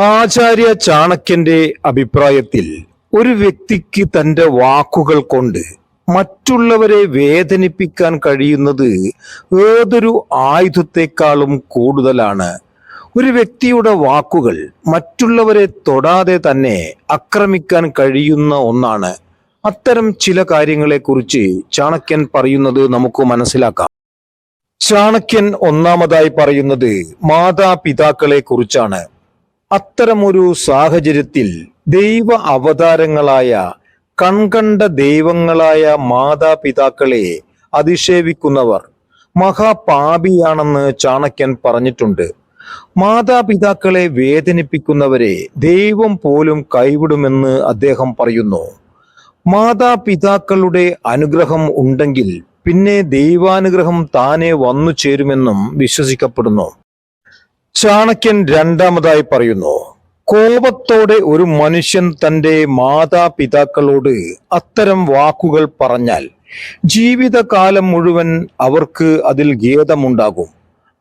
ആചാര്യ ചാണക്യന്റെ അഭിപ്രായത്തിൽ ഒരു വ്യക്തിക്ക് തന്റെ വാക്കുകൾ കൊണ്ട് മറ്റുള്ളവരെ വേദനിപ്പിക്കാൻ കഴിയുന്നത് ഏതൊരു ആയുധത്തെക്കാളും കൂടുതലാണ്. ഒരു വ്യക്തിയുടെ വാക്കുകൾ മറ്റുള്ളവരെ തൊടാതെ തന്നെ ആക്രമിക്കാൻ കഴിയുന്ന ഒന്നാണ്. അത്തരം ചില കാര്യങ്ങളെക്കുറിച്ച് ചാണക്യൻ പറയുന്നത് നമുക്ക് മനസ്സിലാക്കാം. ചാണക്യൻ ഒന്നാമതായി പറയുന്നത് മാതാപിതാക്കളെ കുറിച്ചാണ് അത്തരമൊരു സാഹചര്യത്തിൽ ദൈവ അവതാരങ്ങളായ കൺകണ്ട ദൈവങ്ങളായ മാതാപിതാക്കളെ അധിക്ഷേപിക്കുന്നവർ മഹാപാപിയാണെന്ന് ചാണക്യൻ പറഞ്ഞിട്ടുണ്ട്. മാതാപിതാക്കളെ വേദനിപ്പിക്കുന്നവരെ ദൈവം പോലും കൈവിടുമെന്ന് അദ്ദേഹം പറയുന്നു. മാതാപിതാക്കളുടെ അനുഗ്രഹം ഉണ്ടെങ്കിൽ പിന്നെ ദൈവാനുഗ്രഹം താനെ വന്നു ചേരുമെന്നും വിശ്വസിക്കപ്പെടുന്നു. ചാണക്യൻ രണ്ടാമതായി പറയുന്നു കോപത്തോടെ ഒരു മനുഷ്യൻ തന്റെ മാതാപിതാക്കളോട് അത്തരം വാക്കുകൾ പറഞ്ഞാൽ ജീവിതകാലം മുഴുവൻ അവർക്ക് അതിൽ ഖേദമുണ്ടാകും.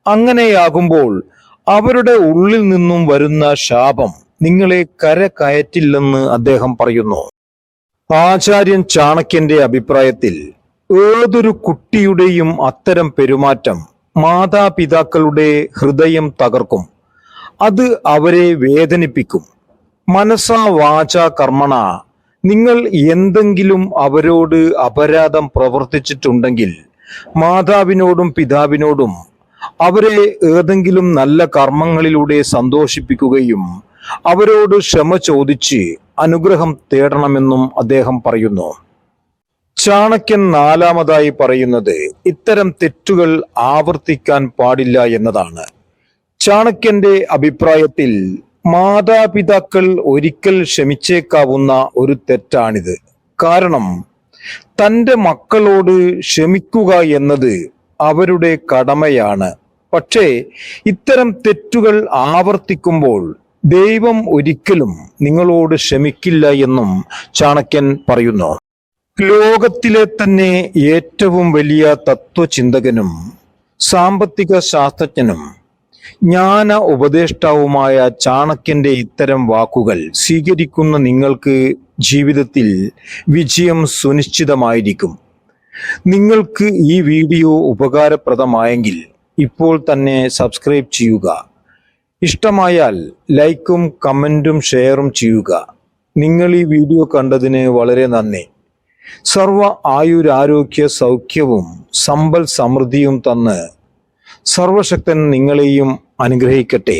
അങ്ങനെയാകുമ്പോൾ അവരുടെ ഉള്ളിൽ നിന്നും വരുന്ന ശാപം നിങ്ങളെ കര കയറ്റില്ലെന്ന് അദ്ദേഹം പറയുന്നു. ആചാര്യൻ ചാണക്യന്റെ അഭിപ്രായത്തിൽ ഏതൊരു കുട്ടിയുടെയും അത്തരം പെരുമാറ്റം മാതാപിതാക്കളുടെ ഹൃദയം തകർക്കും. അത് അവരെ വേദനിപ്പിക്കും. മനസാ വാച കർമ്മണ നിങ്ങൾ എന്തെങ്കിലും അവരോട് അപരാധം പ്രവർത്തിച്ചിട്ടുണ്ടെങ്കിൽ മാതാവിനോടും പിതാവിനോടും അവരെ ഏതെങ്കിലും നല്ല കർമ്മങ്ങളിലൂടെ സന്തോഷിപ്പിക്കുകയും അവരോട് ക്ഷമ ചോദിച്ച് അനുഗ്രഹം തേടണമെന്നും അദ്ദേഹം പറയുന്നു. ചാണക്യൻ നാലാമതായി പറയുന്നത് ഇത്തരം തെറ്റുകൾ ആവർത്തിക്കാൻ പാടില്ല എന്നതാണ്. ചാണക്യന്റെ അഭിപ്രായത്തിൽ മാതാപിതാക്കൾ ഒരിക്കൽ ക്ഷമിച്ചേക്കാവുന്ന ഒരു തെറ്റാണിത്. കാരണം തന്റെ മക്കളോട് ക്ഷമിക്കുക എന്നത് അവരുടെ കടമയാണ്. പക്ഷേ ഇത്തരം തെറ്റുകൾ ആവർത്തിക്കുമ്പോൾ ദൈവം ഒരിക്കലും നിങ്ങളോട് ക്ഷമിക്കില്ല എന്നും ചാണക്യൻ പറയുന്നു. ലോകത്തിലെ തന്നെ ഏറ്റവും വലിയ തത്വചിന്തകനും സാമ്പത്തിക ശാസ്ത്രജ്ഞനും ജ്ഞാന ഉപദേഷ്ടാവുമായ ചാണക്യന്റെ ഇത്തരം വാക്കുകൾ സ്വീകരിക്കുന്ന നിങ്ങൾക്ക് ജീവിതത്തിൽ വിജയം സുനിശ്ചിതമായിരിക്കും. നിങ്ങൾക്ക് ഈ വീഡിയോ ഉപകാരപ്രദമായെങ്കിൽ ഇപ്പോൾ തന്നെ സബ്സ്ക്രൈബ് ചെയ്യുക. ഇഷ്ടമായാൽ ലൈക്കും കമന്റും ഷെയറും ചെയ്യുക. നിങ്ങൾ ഈ വീഡിയോ കണ്ടതിന് വളരെ നന്ദി. സർവ ആയുരാരോഗ്യ സൗഖ്യവും സമ്പൽ സമൃദ്ധിയും തന്ന് സർവശക്തൻ നിങ്ങളെയും അനുഗ്രഹിക്കട്ടെ.